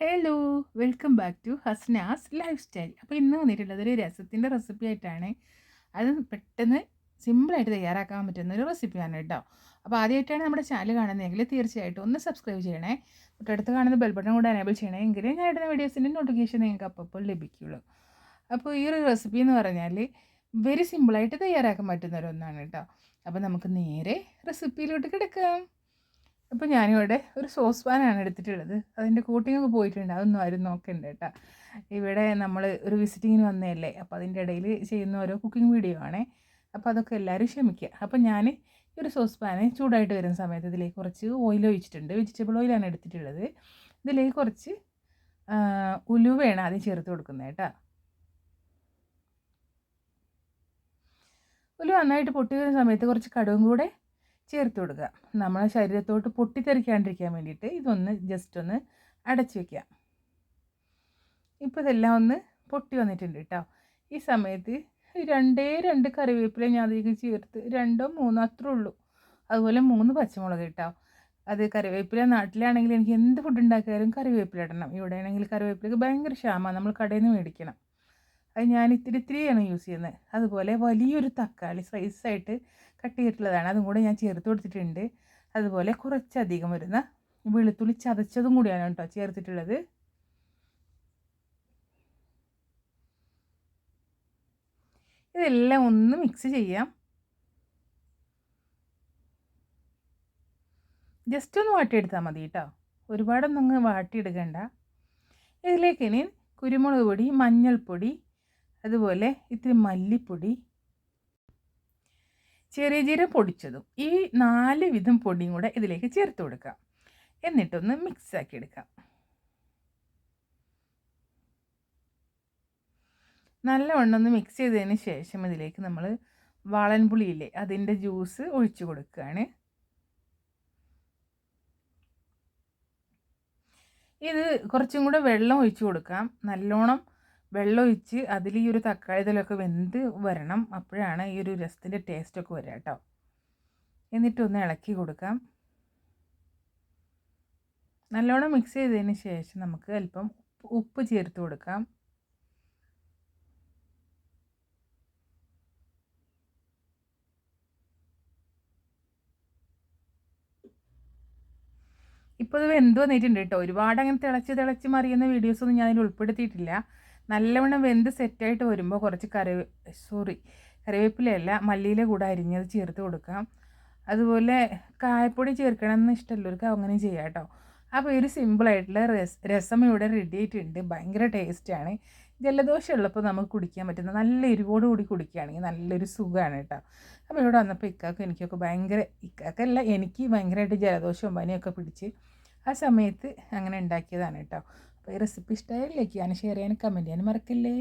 Hello welcome back to Hasna's lifestyle അപ്പോൾ ഇന്ന് വന്നിട്ടുള്ളത് ഒരു രസത്തിന്റെ റെസിപ്പി ആയിട്ടാണ്. അത് പെട്ടെന്ന് സിമ്പിളായിട്ട് തയ്യാറാക്കാൻ പറ്റുന്ന ഒരു റെസിപ്പിയാണ് കേട്ടോ. അപ്പോൾ ആദ്യമായിട്ടാണ് നമ്മുടെ ചാനൽ കാണുന്നതെങ്കിൽ തീർച്ചയായിട്ടും ഒന്ന് സബ്സ്ക്രൈബ് ചെയ്യണേ. തൊട്ടടുത്ത് കാണുന്ന ബെൽ ബട്ടൺ കൂടെ എനേബിൾ ചെയ്യണേ എങ്കിലേ ഞാൻ ഇടുന്ന വീഡിയോസിന്റെ നോട്ടിഫിക്കേഷൻ നിങ്ങൾക്ക് അപ്പോൾ ലഭിക്കുകയുള്ളൂ അപ്പോൾ ഈ ഒരു റെസിപ്പി എന്ന് പറഞ്ഞാൽ വെരി സിമ്പിളായിട്ട് തയ്യാറാക്കാൻ പറ്റുന്ന ഒരു ഒന്നാണ് കേട്ടോ. അപ്പോൾ നമുക്ക് നേരെ റെസിപ്പിയിലോട്ട് കിടക്കാം. അപ്പോൾ ഞാനിവിടെ ഒരു സോസ് പാനാണ് എടുത്തിട്ടുള്ളത്. അതിന്റെ കോട്ടിങ്ങൊക്കെ പോയിട്ടുണ്ട്. അതൊന്നും ആരും നോക്കണ്ട കേട്ടോ. ഇവിടെ നമ്മൾ ഒരു വിസിറ്റിങ്ങിന് വന്നതല്ലേ? അപ്പോൾ അതിന്റെ ഇടയിൽ ചെയ്യുന്ന ഓരോ കുക്കിംഗ് വീഡിയോ ആണേ. അപ്പോൾ അതൊക്കെ എല്ലാവരും ക്ഷമിക്കുക. അപ്പോൾ ഞാൻ ഈ ഒരു സോസ് പാന് ചൂടായിട്ട് വരുന്ന സമയത്ത് ഇതിലേക്ക് കുറച്ച് ഓയിൽ ഒഴിച്ചിട്ടുണ്ട്. വെജിറ്റബിൾ ഓയിലാണ് എടുത്തിട്ടുള്ളത്. ഇതിലേക്ക് കുറച്ച് ഉലുവയാണ് ആദ്യം ചേർത്ത് കൊടുക്കുന്നത് കേട്ടോ. ഉലുവ നന്നായിട്ട് പൊട്ടി വരുന്ന സമയത്ത് കുറച്ച് കടുവും കൂടെ ചേർത്ത് കൊടുക്കുക. നമ്മളെ ശരീരത്തോട്ട് പൊട്ടിത്തെറിക്കാണ്ടിരിക്കാൻ വേണ്ടിയിട്ട് ഇതൊന്ന് ജസ്റ്റ് ഒന്ന് അടച്ചു വയ്ക്കുക ഇപ്പോൾ ഇതെല്ലാം ഒന്ന് പൊട്ടി വന്നിട്ടുണ്ട് കേട്ടോ ഈ സമയത്ത് രണ്ടേ രണ്ട് കറിവേപ്പില ഞാൻ അതിലേക്ക് ചേർത്ത് രണ്ടോ മൂന്നോ അത്രേ ഉള്ളൂ. അതുപോലെ മൂന്ന് പച്ചമുളക് കേട്ടോ അത് കറിവേപ്പില നാട്ടിലാണെങ്കിൽ എനിക്ക് എന്ത് ഫുഡ് ഉണ്ടാക്കിയാലും കറിവേപ്പില ഇടണം. ഇവിടെയാണെങ്കിൽ കറിവേപ്പിലക്ക് ഭയങ്കര ക്ഷാമമാണ്. നമ്മൾ കടയിൽ നിന്ന് മേടിക്കണം. അത് ഞാൻ ഇത്തിരി ഇത്തിരിയാണ് യൂസ് ചെയ്യുന്നത്. അതുപോലെ വലിയൊരു തക്കാളി സ്ലൈസായിട്ട് കട്ട് ചെയ്തിട്ടുള്ളതാണ്. അതും കൂടെ ഞാൻ ചേർത്ത് കൊടുത്തിട്ടുണ്ട്. അതുപോലെ കുറച്ചധികം വരുന്ന വെളുത്തുള്ളി ചതച്ചതും കൂടിയാണ് കേട്ടോ ചേർത്തിട്ടുള്ളത്. ഇതെല്ലാം ഒന്ന് മിക്സ് ചെയ്യാം. ജസ്റ്റ് ഒന്ന് വാട്ടിയെടുത്താൽ മതി കേട്ടോ. ഒരുപാടൊന്നും അങ്ങ് വാട്ടിയെടുക്കണ്ട. ഇതിലേക്ക് ഇനി കുരുമുളക് പൊടി മഞ്ഞൾപ്പൊടി അതുപോലെ ഇത്തിരി മല്ലിപ്പൊടി ചെറിയ ജീരകം പൊടിച്ചതും ഈ നാല് വിധം പൊടിയും കൂടെ ഇതിലേക്ക് ചേർത്ത് കൊടുക്കാം. എന്നിട്ടൊന്ന് മിക്സ് ആക്കി എടുക്കാം. നല്ലവണ്ണം ഒന്ന് മിക്സ് ചെയ്തതിന് ശേഷം ഇതിലേക്ക് നമ്മൾ വാളൻപുളിയില്ലേ അതിന്റെ ജ്യൂസ് ഒഴിച്ചു കൊടുക്കുകയാണ്. ഇത് കുറച്ചും കൂടെ വെള്ളം ഒഴിച്ചു കൊടുക്കാം. നല്ലോണം വെള്ളം ഒഴിച്ച് അതിൽ ഈ ഒരു തക്കാളി ഇതിലൊക്കെ വെന്ത് വരണം. അപ്പോഴാണ് ഈ ഒരു രസത്തിന്റെ ടേസ്റ്റൊക്കെ വരിക കേട്ടോ. എന്നിട്ടൊന്ന് ഇളക്കി കൊടുക്കാം. നല്ലോണം മിക്സ് ചെയ്തതിന് ശേഷം നമുക്ക് അല്പം ഉപ്പ് ചേർത്ത് കൊടുക്കാം. ഇപ്പോൾ ഇത് വെന്ത് വന്നിട്ടുണ്ട് കേട്ടോ. ഒരുപാട് അങ്ങനെ തിളച്ച് തിളച്ച് മറിയുന്ന വീഡിയോസൊന്നും ഞാൻ അതിൽ ഉൾപ്പെടുത്തിയിട്ടില്ല. നല്ലവണ്ണം വെന്ത് സെറ്റായിട്ട് വരുമ്പോൾ കുറച്ച് കറി സോറി കറിവേപ്പിലയല്ല മല്ലിയില കൂടെ അരിഞ്ഞത് ചേർത്ത് കൊടുക്കാം അതുപോലെ കായപ്പൊടി ചേർക്കണമെന്ന് ഇഷ്ടമുള്ളവർക്ക് അങ്ങനെ ചെയ്യാം കേട്ടോ. അപ്പോൾ ഒരു സിമ്പിളായിട്ടുള്ള രസ രസം ഇവിടെ റെഡി ആയിട്ടുണ്ട്. ഭയങ്കര ടേസ്റ്റാണ് ജലദോഷം ഉള്ളപ്പോൾ നമുക്ക് കുടിക്കാൻ പറ്റുന്ന നല്ല എരിവോട് കൂടി കുടിക്കുകയാണെങ്കിൽ നല്ലൊരു സുഖമാണ് കേട്ടോ. അപ്പോൾ ഇവിടെ വന്നപ്പോൾ ഇക്കാക്കും എനിക്കൊക്കെ ഭയങ്കര ഇക്കാക്കല്ല എനിക്ക് ഭയങ്കരമായിട്ട് ജലദോഷവും പനിയൊക്കെ പിടിച്ച് ആ സമയത്ത് അങ്ങനെ ഉണ്ടാക്കിയതാണ് കേട്ടോ. ഈ റെസിപ്പി ഇഷ്ടമായി ലൈക്ക് ഷെയർ ചെയ്യാനും കമന്റ് ചെയ്യാനും മറക്കല്ലേ?